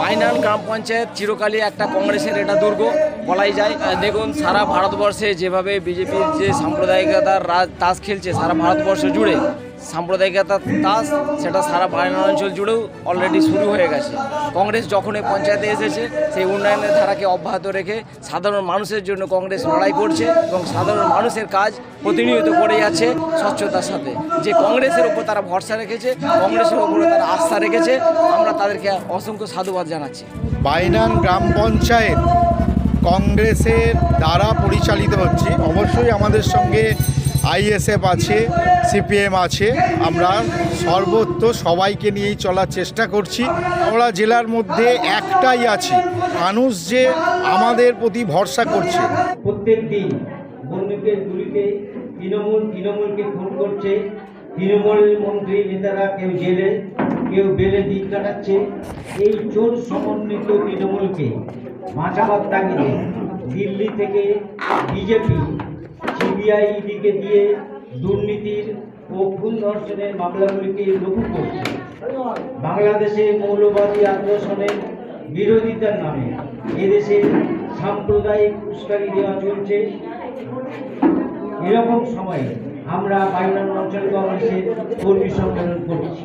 বাইনান গ্রাম পঞ্চায়েত চিরকালই একটা কংগ্রেসের এটা দুর্গ, বলাই যায়। দেখুন, সারা ভারতবর্ষে যেভাবে বিজেপির যে সাম্প্রদায়িকতার রাজ তাস খেলছে, সারা ভারতবর্ষ জুড়ে সাম্প্রদায়িকতার তাস সেটা সারা বাইনান অঞ্চল জুড়েও অলরেডি শুরু হয়ে গেছে। কংগ্রেস যখন এই পঞ্চায়েতে এসেছে, সেই উন্নয়নের ধারাকে অব্যাহত রেখে সাধারণ মানুষের জন্য কংগ্রেস লড়াই করছে এবং সাধারণ মানুষের কাজ প্রতিনিয়ত করে যাচ্ছে স্বচ্ছতার সাথে। যে কংগ্রেসের উপর তারা ভরসা রেখেছে, কংগ্রেসের উপরে তারা আস্থা রেখেছে, আমরা তাদেরকে অসংখ্য সাধুবাদ জানাচ্ছি। বাইনান গ্রাম পঞ্চায়েত কংগ্রেসের দ্বারা পরিচালিত হচ্ছে। অবশ্যই আমাদের সঙ্গে আইএসএফ আছে, সিপিএম আছে, আমরা সর্বত্র সবাইকে নিয়েই চলার চেষ্টা করছি। আমরা জেলার মধ্যে একটাই আছি, মানুষ যে আমাদের প্রতি ভরসা করছে। প্রত্যেক দিন তৃণমূল, তৃণমূলকে করছে। মন্ত্রী নেতারা কেউ জেলে, কেউ বেলে দিন কাটাচ্ছে। এই চোর সমন্বিত তৃণমূলকে বাঁচাবার তাগিদে দিল্লি থেকে বিজেপি সিবিআই ইডিকে দিয়ে দুর্নীতির ও খুন ধর্ষণের মামলাগুলিকে লঘু করছে। বাংলাদেশে মৌলবাদী আগ্রাসনের বিরোধিতার নামে এদেশে সাম্প্রদায়িক উস্কানি দেওয়া চলছে। এরকম সময়ে আমরা বাইনান অঞ্চল কংগ্রেসের কর্মী সম্মেলন করছি।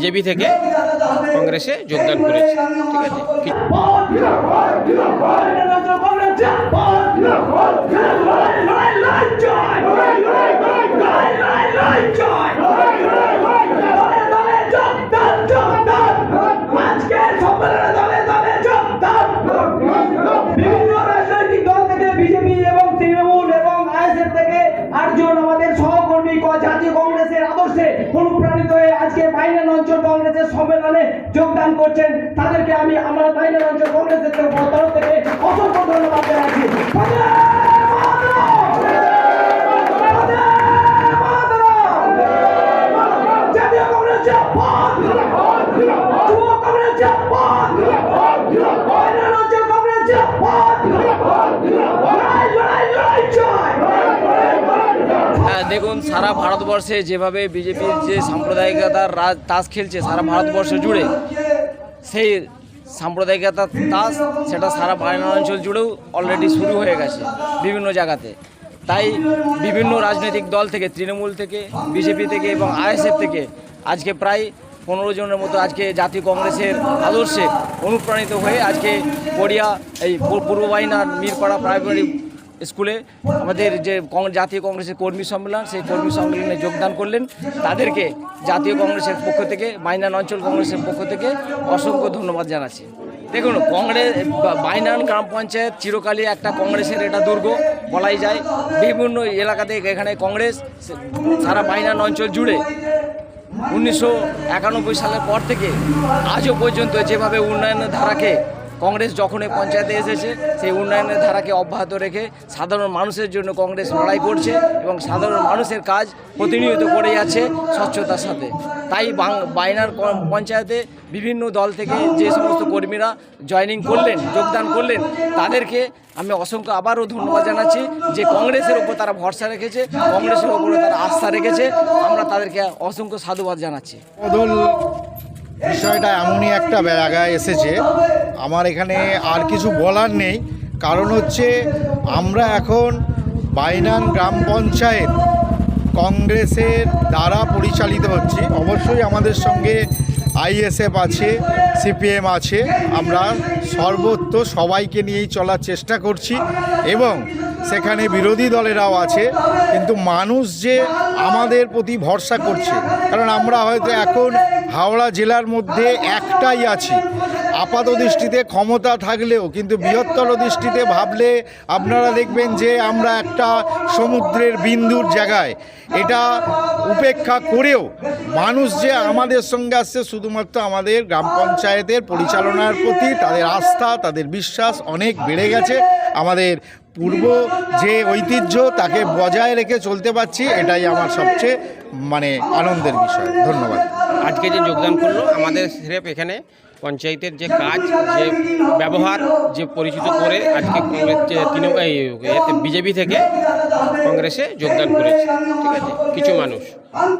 বিজেপি থেকে কংগ্রেসে যোগদান করেছে ঠিক আছে কি- জিন্দাবাদ জিন্দাবাদ রাজ্য কংগ্রেস জিন্দাবাদ জিন্দাবাদ লড়াই লড়াই লড়াই জয় লড়াই লড়াই লড়াই লড়াই লড়াই জয় লড়াই লড়াই লড়াই দলে যোগদান যোগদান আজকে সম্মেলনে দলে দলে যোগদান বিভিন্ন রাজনৈতিক দল থেকে বিজেপি এবং তৃণমূল এবং আইএসএফ থেকে আটজন আমাদের সহকর্মী ক- জাতীয় কংগ্রেসের আদর্শে অনুপ্রাণিত হয়ে আজকে বাইনান অঞ্চল সম্মেলনে যোগদান করছেন, তাদেরকে আমি আমার বাইরের অঞ্চল কংগ্রেসের তরফ থেকে অসংখ্য ধন্যবাদ জানাচ্ছি! জাতীয় কংগ্রেস জিন্দাবাদ! বাইনান অঞ্চল কংগ্রেস জিন্দাবাদ! লড়াই লড়াই লড়াই জয় হ্যাঁ দেখুন, সারা ভারতবর্ষে যেভাবে বিজেপির যে সাম্প্রদায়িকতার রাজ তাস খেলছে সারা ভারতবর্ষ জুড়ে, সেই সাম্প্রদায়িকতার তাস সেটা সারা অঞ্চল জুড়েও অলরেডি শুরু হয়ে গেছে বিভিন্ন জায়গাতে। তাই বিভিন্ন রাজনৈতিক দল থেকে, তৃণমূল থেকে, বিজেপি থেকে এবং আইএসএফ থেকে আজকে প্রায় পনেরো জনের মতো আজকে জাতীয় কংগ্রেসের আদর্শে অনুপ্রাণিত হয়ে আজকে পড়িয়া এই পূর্ব বাহিনার মিরপাড়া প্রাইমারি স্কুলে আমাদের যে জাতীয় কংগ্রেসের কর্মী সম্মেলন, সেই কর্মী সম্মেলনে যোগদান করলেন। তাদেরকে জাতীয় কংগ্রেসের পক্ষ থেকে বাইনান অঞ্চল কংগ্রেসের পক্ষ থেকে অসংখ্য ধন্যবাদ জানাচ্ছি। দেখুন, কংগ্রেস বাইনান গ্রাম পঞ্চায়েত চিরকালই একটা কংগ্রেসের এটা দুর্গ, বলাই যায়। বিভিন্ন এলাকা থেকে এখানে কংগ্রেস সারা বাইনান অঞ্চল জুড়ে। উনিশশো একানব্বই সালের পর থেকে আজও পর্যন্ত যেভাবে উন্নয়নের ধারাকে কংগ্রেস যখন এই পঞ্চায়েতে এসেছে, সেই উন্নয়নের ধারাকে অব্যাহত রেখে সাধারণ মানুষের জন্য কংগ্রেস লড়াই করছে এবং সাধারণ মানুষের কাজ প্রতিনিয়ত করে যাচ্ছে স্বচ্ছতার সাথে। তাই বাইনার পঞ্চায়েতে বিভিন্ন দল থেকে যে সমস্ত কর্মীরা জয়েনিং করলেন, যোগদান করলেন, তাদেরকে আমি অসংখ্য আবারও ধন্যবাদ জানাচ্ছি যে কংগ্রেসের উপর তারা ভরসা রেখেছে, কংগ্রেসের উপরে তারা আস্থা রেখেছে। আমরা তাদেরকে অসংখ্য সাধুবাদ জানাচ্ছি। বিষয়টা এমনই একটা জায়গায় এসেছে। আমার এখানে আর কিছু বলার নেই। কারণ হচ্ছে আমরা এখন বাইনান গ্রাম পঞ্চায়েত কংগ্রেসের দ্বারা পরিচালিত হচ্ছে। অবশ্যই আমাদের সঙ্গে আইএসএফ আছে সিপিএম আছে। আমরা সর্বত্র সবাইকে নিয়েই চলার চেষ্টা করছি এবং সেখানে বিরোধী দলেরাও আছে, কিন্তু মানুষ যে আমাদের প্রতি ভরসা করছে, কারণ আমরা হয়তো এখন হাওড়া জেলার মধ্যে একটাই আছি। আপাত দৃষ্টিতে ক্ষমতা থাকলেও, কিন্তু বৃহত্তর দৃষ্টিতে ভাবলে আপনারা দেখবেন যে আমরা একটা সমুদ্রের বিন্দুর জায়গায়। এটা উপেক্ষা করেও মানুষ যে আমাদের সঙ্গে আসছে, শুধুমাত্র আমাদের গ্রাম পঞ্চায়েতের পরিচালনার প্রতি তাদের আস্থা, তাদের বিশ্বাস অনেক বেড়ে গেছে। আমাদের পূর্ব যে ঐতিহ্য তাকে বজায় রেখে চলতে পারছি, এটাই আমার সবচেয়ে মানে আনন্দের বিষয়। ধন্যবাদ। আজকে যে যোগদান করল, আমাদের স্রেফ এখানে পঞ্চায়েতের যে কাজ, যে ব্যবহার, যে পরিচিত করে আজকে কংগ্রেস তৃণমূল বিজেপি থেকে কংগ্রেসে যোগদান করেছে। ঠিক আছে? কিছু মানুষ।